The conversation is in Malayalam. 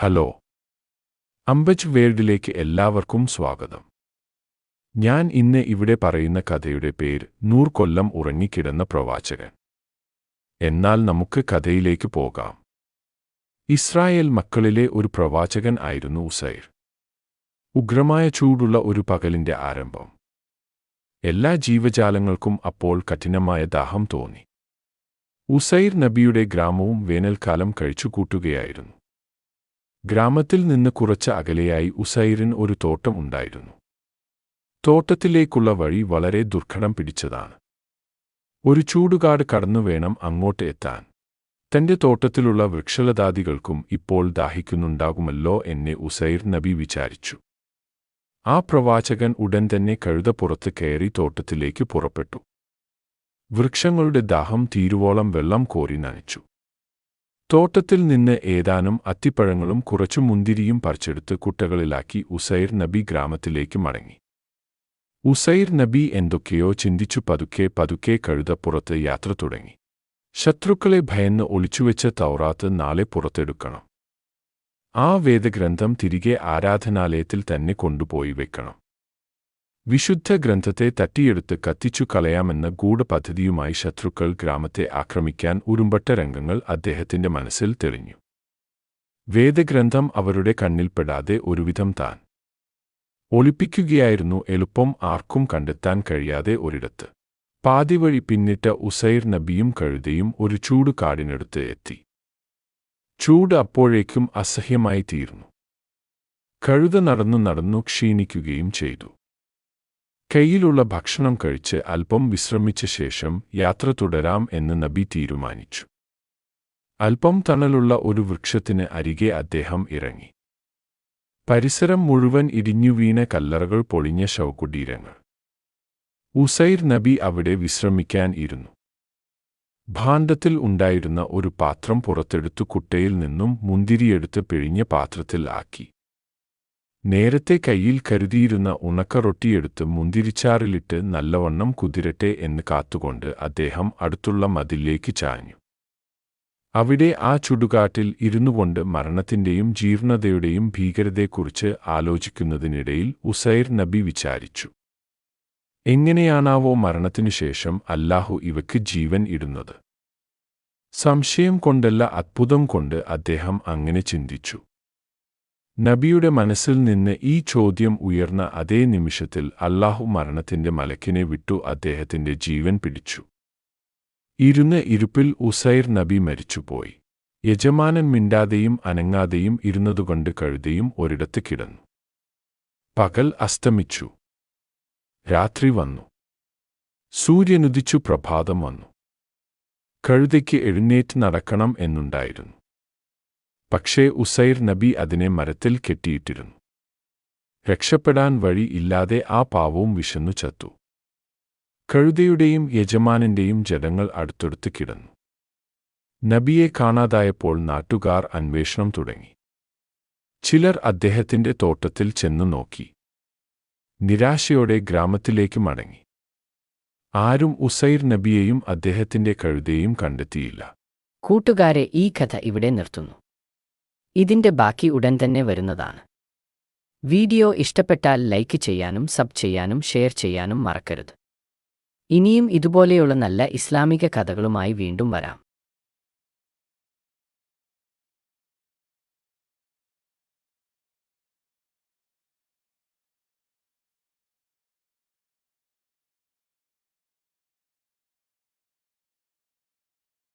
ഹലോ. അംബജ് വേൾഡിലേക്ക് എല്ലാവർക്കും സ്വാഗതം. ഞാൻ ഇന്ന് ഇവിടെ പറയുന്ന കഥയുടെ പേര് നൂർക്കൊല്ലം കൊല്ലം ഉറങ്ങിക്കിടന്ന പ്രവാചകൻ. എന്നാൽ നമുക്ക് കഥയിലേക്ക് പോകാം. ഇസ്രായേൽ മക്കളിലെ ഒരു പ്രവാചകൻ ആയിരുന്നു ഉസൈർ. ഉഗ്രമായ ചൂടുള്ള ഒരു പകലിന്റെ ആരംഭം. എല്ലാ ജീവജാലങ്ങൾക്കും അപ്പോൾ കഠിനമായ ദാഹം തോന്നി. ഉസൈർ നബിയുടെ ഗ്രാമവും വേനൽക്കാലം കഴിച്ചുകൂട്ടുകയായിരുന്നു. ഗ്രാമത്തിൽ നിന്ന് കുറച്ച് അകലെയായി ഉസൈറിന് ഒരു തോട്ടം ഉണ്ടായിരുന്നു. തോട്ടത്തിലേക്കുള്ള വഴി വളരെ ദുർഘടം പിടിച്ചതാണ്. ഒരു ചൂടുകാട് കടന്നു വേണം അങ്ങോട്ട് എത്താൻ. തന്റെ തോട്ടത്തിലുള്ള വൃക്ഷലതാദികൾക്കും ഇപ്പോൾ ദാഹിക്കുന്നുണ്ടാകുമല്ലോ എന്നെ ഉസൈർ നബി വിചാരിച്ചു. ആ പ്രവാചകൻ ഉടൻ തന്നെ കഴുതപ്പുറത്ത് കയറി തോട്ടത്തിലേക്ക് പുറപ്പെട്ടു. വൃക്ഷങ്ങളുടെ ദാഹം തീരുവോളം വെള്ളം കോരി നനച്ചു. തോട്ടത്തിൽ നിന്ന് ഏതാനും അത്തിപ്പഴങ്ങളും കുറച്ചു മുന്തിരിയും പറിച്ചെടുത്ത് കുട്ടകളിലാക്കി ഉസൈർ നബി ഗ്രാമത്തിലേക്ക് മടങ്ങി. ഉസൈർ നബി എന്തൊക്കെയോ ചിന്തിച്ചു പതുക്കെ പതുക്കെ കഴുത പുറത്ത് യാത്ര തുടങ്ങി. ശത്രുക്കളെ ഭയന്ന് ഒളിച്ചുവെച്ച തൗറാത്ത് നാളെ പുറത്തെടുക്കണം. ആ വേദഗ്രന്ഥം തിരികെ ആരാധനാലയത്തിൽ തന്നെ കൊണ്ടുപോയി വെക്കണം. വിശുദ്ധ ഗ്രന്ഥത്തെ തട്ടിയെടുത്ത് കത്തിച്ചു കളയാമെന്ന ഗൂഢപദ്ധതിയുമായി ശത്രുക്കൾ ഗ്രാമത്തെ ആക്രമിക്കാൻ ഉരുമ്പട്ട രംഗങ്ങൾ അദ്ദേഹത്തിന്റെ മനസ്സിൽ തെളിഞ്ഞു. വേദഗ്രന്ഥം അവരുടെ കണ്ണിൽപ്പെടാതെ ഒരുവിധം താൻ ഒളിപ്പിക്കുകയായിരുന്നു എളുപ്പം ആർക്കും കണ്ടെത്താൻ കഴിയാതെ ഒരിടത്ത്. പാതിവഴി പിന്നിട്ട ഉസൈർ നബിയും കഴുതയും ഒരു ചൂട് കാടിനടുത്ത് എത്തി. ചൂട് അപ്പോഴേക്കും അസഹ്യമായി തീർന്നു. കഴുത നടന്നു നടന്നു ക്ഷീണിക്കുകയും ചെയ്തു. കയ്യിലുള്ള ഭക്ഷണം കഴിച്ച് അല്പം വിശ്രമിച്ച ശേഷം യാത്ര തുടരാം എന്ന് നബി തീരുമാനിച്ചു. അല്പം തണലുള്ള ഒരു വൃക്ഷത്തിന് അരികെ അദ്ദേഹം ഇറങ്ങി. പരിസരം മുഴുവൻ ഇടിഞ്ഞുവീണ കല്ലറകൾ പൊളിഞ്ഞ ശവകുടീരങ്ങൾ. ഉസൈർ നബി അവിടെ വിശ്രമിക്കാൻ ഇരുന്നു. ഭാണ്ഡത്തിൽ ഉണ്ടായിരുന്ന ഒരു പാത്രം പുറത്തെടുത്തു കുട്ടയിൽ നിന്നും മുന്തിരിയെടുത്ത് പിഴിഞ്ഞ പാത്രത്തിൽ ആക്കി. നേരത്തെ കയ്യിൽ കരുതിയിരുന്ന ഉണക്ക റൊട്ടിയെടുത്ത് മുന്തിരിച്ചാറിലിട്ട് നല്ലവണ്ണം കുതിരട്ടെ എന്ന് കാത്തുകൊണ്ട് അദ്ദേഹം അടുത്തുള്ള മതിലേക്ക് ചാഞ്ഞു. അവിടെ ആ ചുടുകാട്ടിൽ ഇരുന്നുകൊണ്ട് മരണത്തിന്റെയും ജീർണതയുടെയും ഭീകരതയെക്കുറിച്ച് ആലോചിക്കുന്നതിനിടയിൽ ഉസൈർ നബി വിചാരിച്ചു. എങ്ങനെയാണാവോ മരണത്തിനുശേഷം അല്ലാഹു ഇവയ്ക്ക് ജീവൻ ഇടുന്നത്? സംശയം കൊണ്ടല്ല അത്ഭുതം കൊണ്ട് അദ്ദേഹം അങ്ങനെ ചിന്തിച്ചു. നബിയുടെ മനസ്സിൽ നിന്ന് ഈ ചോദ്യം ഉയർന്ന അതേ നിമിഷത്തിൽ അല്ലാഹു മരണത്തിന്റെ മലക്കിനെ വിട്ടു അദ്ദേഹത്തിന്റെ ജീവൻ പിടിച്ചു. ഇരുന്ന ഇരുപ്പിൽ ഉസൈർ നബി മരിച്ചുപോയി. യജമാനൻ മിണ്ടാതെയും അനങ്ങാതെയും ഇരുന്നതുകൊണ്ട് കഴുതയും ഒരിടത്ത് കിടന്നു. പകൽ അസ്തമിച്ചു. രാത്രി വന്നു. സൂര്യനുദിച്ചു പ്രഭാതം വന്നു. കഴുതയ്ക്ക് എഴുന്നേറ്റ് നടക്കണം എന്നുണ്ടായിരുന്നു. പക്ഷേ ഉസൈർ നബി അതിനെ മരത്തിൽ കെട്ടിയിട്ടിരുന്നു. രക്ഷപ്പെടാൻ വഴി ഇല്ലാതെ ആ പാവവും വിശന്നു ചത്തു. കഴുതയുടെയും യജമാനന്റെയും ജടങ്ങൾ അടുത്തടുത്ത് കിടന്നു. നബിയെ കാണാതായപ്പോൾ നാട്ടുകാർ അന്വേഷണം തുടങ്ങി. ചിലർ അദ്ദേഹത്തിന്റെ തോട്ടത്തിൽ ചെന്നു നോക്കി. നിരാശയോടെ ഗ്രാമത്തിലേക്ക് മടങ്ങി. ആരും ഉസൈർ നബിയെയും അദ്ദേഹത്തിന്റെ കഴുതയും കണ്ടെത്തിയില്ല. കൂട്ടുകാരെ ഈ കഥ ഇവിടെ നിർത്തുന്നു. ഇതിന്റെ ബാക്കി ഉടൻ തന്നെ വരുന്നതാണ്. വീഡിയോ ഇഷ്ടപ്പെട്ടാൽ ലൈക്ക് ചെയ്യാനും സബ് ചെയ്യാനും ഷെയർ ചെയ്യാനും മറക്കരുത്. ഇനിയും ഇതുപോലെയുള്ള നല്ല ഇസ്ലാമിക കഥകളുമായി വീണ്ടും വരാം.